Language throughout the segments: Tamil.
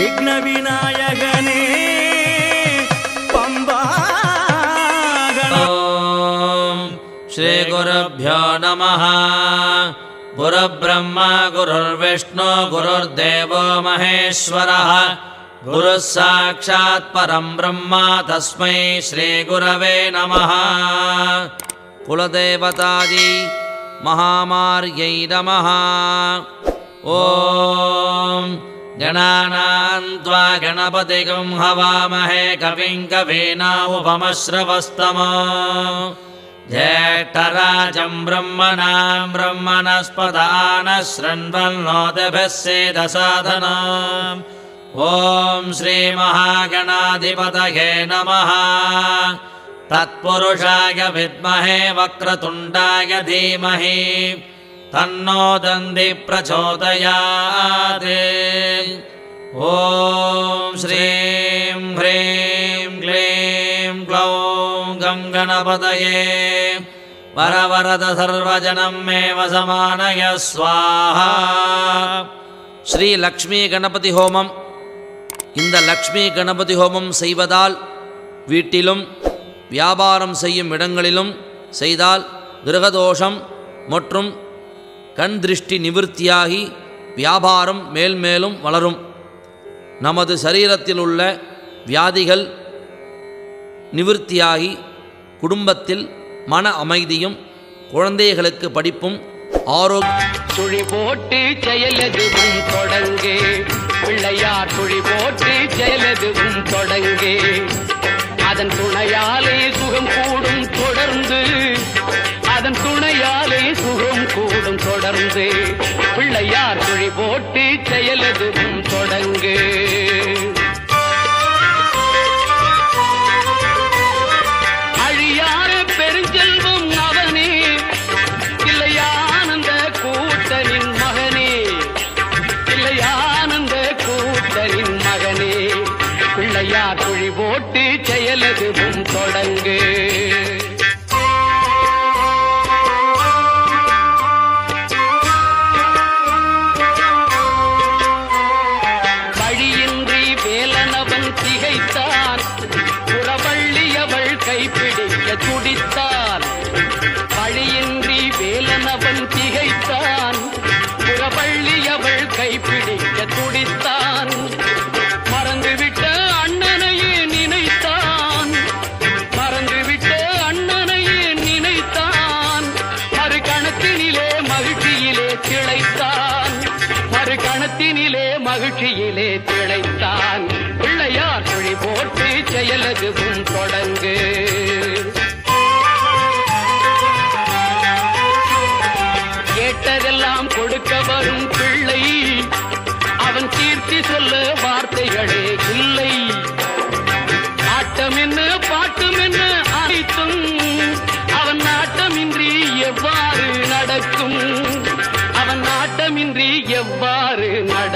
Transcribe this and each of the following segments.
विघ्नविनायकने ॐ श्रीगुरुभ्यो नमः। गुरुब्रह्म गुरुर्विष्णु गुरुर्देवो महेश्वरः। गुरुः साक्षात् परं ब्रह्मा तस्मै श्रीगुरवे नमः। कुलदेवतायै महामार्यै नमः। ॐ गणानां त्वा गणपतिगं हवामहे कविं कवीना उपमश्रवस्तमो ज्येष्ठराजं ब्रह्मणां ब्रह्मणस्पदानः शृण्वन्नोतिभिः सेदसाधनम्। ॐ श्रीमहागणाधिपतये नमः। तत्पुरुषाय विद्महे वक्रतुण्डाय धीमहि तन्नो दन्ति प्रचोदयात् ॐ श्रीं ह्रीं क्लीं ग्लौं गं गणपतये वरवरद सर्वजनं मे वसमानय स्वाहा ஸ்ரீ லக்ஷ்மி கணபதி ஹோமம் இந்த லக்ஷ்மி கணபதி ஹோமம் செய்வதால் வீட்டிலும் வியாபாரம் செய்யும் இடங்களிலும் செய்தால் கிரகதோஷம் மற்றும் கண் திருஷ்டி நிவிருத்தியாகி வியாபாரம் மேல்மேலும் வளரும். நமது சரீரத்தில் உள்ள வியாதிகள் நிவிருத்தியாகி குடும்பத்தில் மன அமைதியும் குழந்தைகளுக்கு படிப்பும் ஆரோக்கிய சுழி போட்டு செயலதுவும் தொடங்கு. பிள்ளையார் சுழி போட்டு செயலதுவும் தொடங்கு. அதன் துணையாலே சுகம் கூடும் தொடர்ந்து அதன் துணையாலே சுகம் கூடும் தொடர்ந்து. பிள்ளையார் குழி போட்டு செயலதுவும் தொடங்கு. அழியார பெருஞ்செல்வம் அவனே இல்லையானந்த கூட்டனின் மகனே. இல்லையானந்த கூட்டனின் மகனே பிள்ளையார் குழி போட்டு செயலதுவும் தொடங்கு. கிளைத்தான் திளைத்தான் மறு கணத்தினிலே மகிழ்ச்சியிலே திளைத்தான் பிள்ளையார் குழி போட்டு செயலதுவும் தொடங்கு. கேட்டதெல்லாம் கொடுக்க வரும்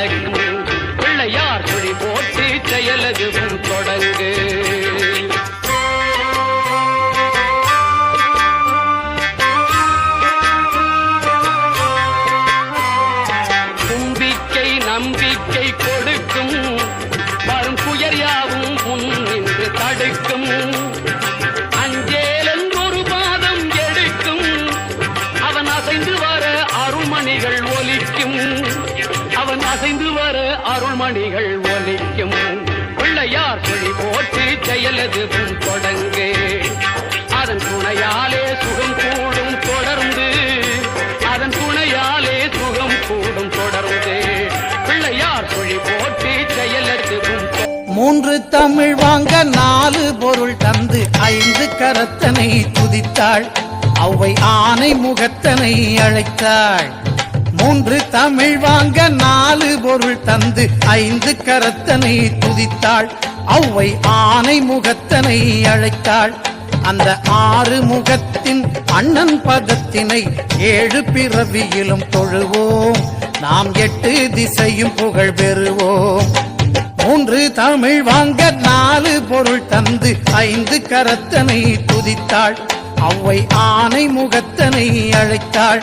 எவ்வாறு நடக்கும் பிள்ளையார் குழி போட்டு செயலதுவும் தொடங்கு. கும்பிக்கை நம்பிக்கை கொடுக்கும். வரும் புயர் யாவும் முன் நின்று தடுக்கும். அசைந்து வர அருள்மணிகள் ஒலிக்கும். பிள்ளையார் சொல்லி போட்டு செயலது தொடங்கு அதன் துணையாலே சுகம் கூடும் தொடர்ந்து. அதன் துணையாலே சுகம் கூடும் தொடர்ந்து. பிள்ளையார் சொல்லி போட்டு செயலது மூன்று தமிழ் வாங்க நாலு பொருள் தந்து ஐந்து கரத்தனை துதித்தாள். அவை ஆனை முகத்தனை அழைத்தாள். மூன்று தமிழ் வாங்க நாலு பொருள் தந்து ஐந்து கரத்தனை துதித்தாள். அவ்வை ஆனை முகத்தனை அழைத்தாள். அந்த ஆறு முகத்தின் அண்ணன் பதத்தினை ஏழு பிறவியிலும் தொழுவோம். நாம் எட்டு திசையும் புகழ் பெறுவோம். மூன்று தமிழ் வாங்க நாலு பொருள் தந்து ஐந்து கரத்தனை துதித்தாள். அவ்வை ஆனை முகத்தனை அழைத்தாள்.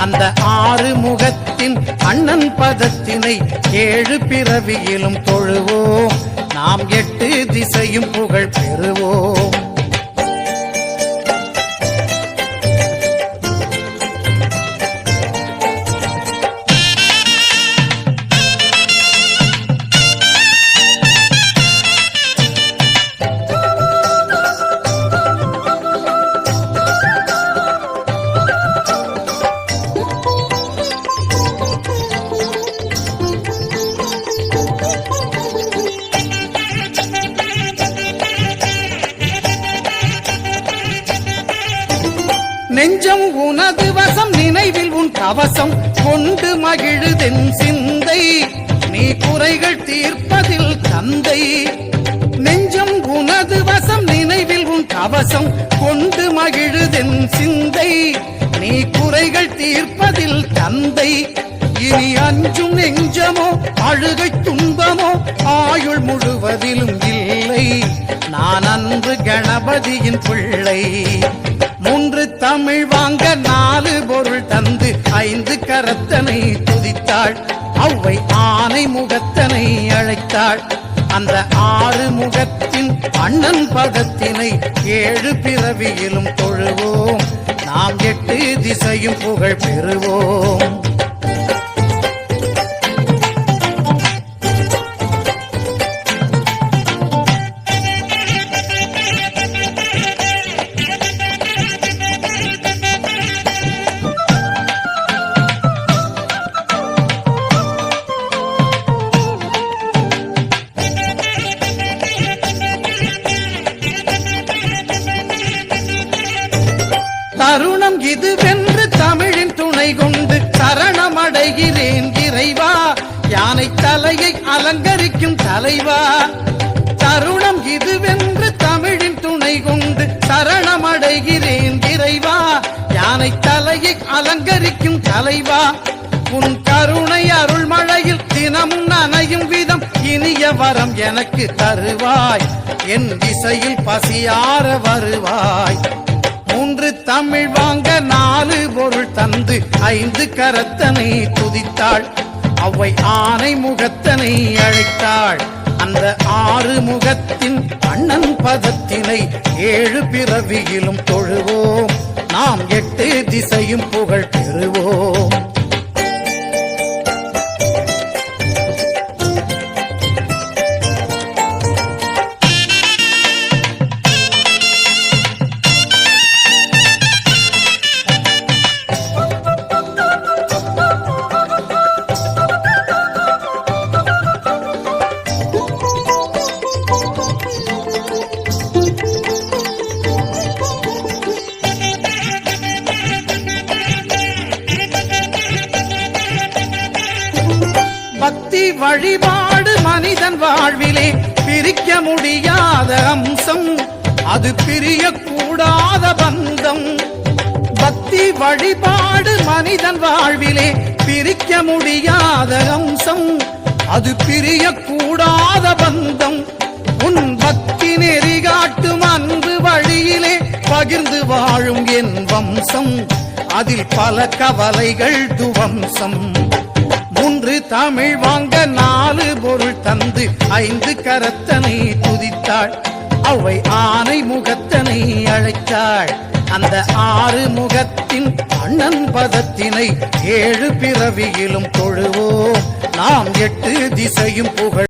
அந்த ஆறு முகத்தின் அண்ணன் பதத்தினை ஏழு பிறவியிலும் தொழுவோம். நாம் எட்டு திசையும் புகழ் பெறுவோம். நெஞ்சம் உனது வசம் நினைவில் உன் கவசம். கொண்டு மகிழுதென் சிந்தை நீ குறைகள் தீர்ப்பதில் தந்தை. நெஞ்சம் உனது வசம் நினைவில் உன் கவசம். கொண்டு மகிழுதென் சிந்தை நீ குறைகள் தீர்ப்பதில் தந்தை. இனி அஞ்சும் நெஞ்சமோ அழுகை துன்பமோ ஆயுள் முழுவதிலும் இல்லை. நான் அன்று கணபதியின் பிள்ளை. தமிழ் வாங்க நாலு பொருள் தந்து ஐந்து கரத்தனை துதித்தாள். அவ்வை ஆனை முகத்தனை அழைத்தாள். அந்த ஆறு முகத்தின் அண்ணன் பதத்தினை ஏழு பிறவியிலும் தொழுவோம். நாம் எட்டு திசையும் புகழ் பெறுவோம். சரணமடைகிறேன் இறைவா யானை தலையை அலங்கரிக்கும் தலைவா. தருணம் இதுவென்று தமிழின் துணை கொண்டு சரணமடைகிறேன் இறைவா யானை தலையை அலங்கரிக்கும் தலைவா. உன் கருணை அருள்மழையில் தினமும் நனையும் விதம் இனிய வரம் எனக்கு தருவாய். என் திசையில் பசியார வருவாய். மூன்று தமிழ் வாங்க நாலு பொருள் தந்து ஐந்து கரத்தனை துதித்தாள். அவை ஆனை முகத்தனை அழைத்தாள். அந்த ஆறு முகத்தின் அண்ணன் பதத்தினை ஏழு பிறவியிலும் தொழுவோம். நாம் எட்டு திசையும் புகழ் பெறுவோம். வழிபாடு மனிதன் வாழ்விலே பிரிக்க முடியாத அம்சம். அது பிரியக்கூடாத பந்தம். பக்தி வழிபாடு மனிதன் வாழ்விலே பிரிக்க முடியாத அம்சம். அது பிரியக்கூடாத பந்தம். உன் பக்தி நெறி காட்டும் அன்பு வழியிலே பகிர்ந்து வாழும் என் வம்சம். அதில் பல கவலைகள் துவம்சம். மூன்று தமிழ் வாங்க நாலு பொருள் தந்து ஐந்து கரத்தனை துதித்தாள். அவை ஆனை முகத்தனை அழைத்தாள். அந்த ஆறு முகத்தின் அண்ணன் பதத்தினை ஏழு பிறவியிலும் தொழுவோம். நாம் எட்டு திசையும் புகழ்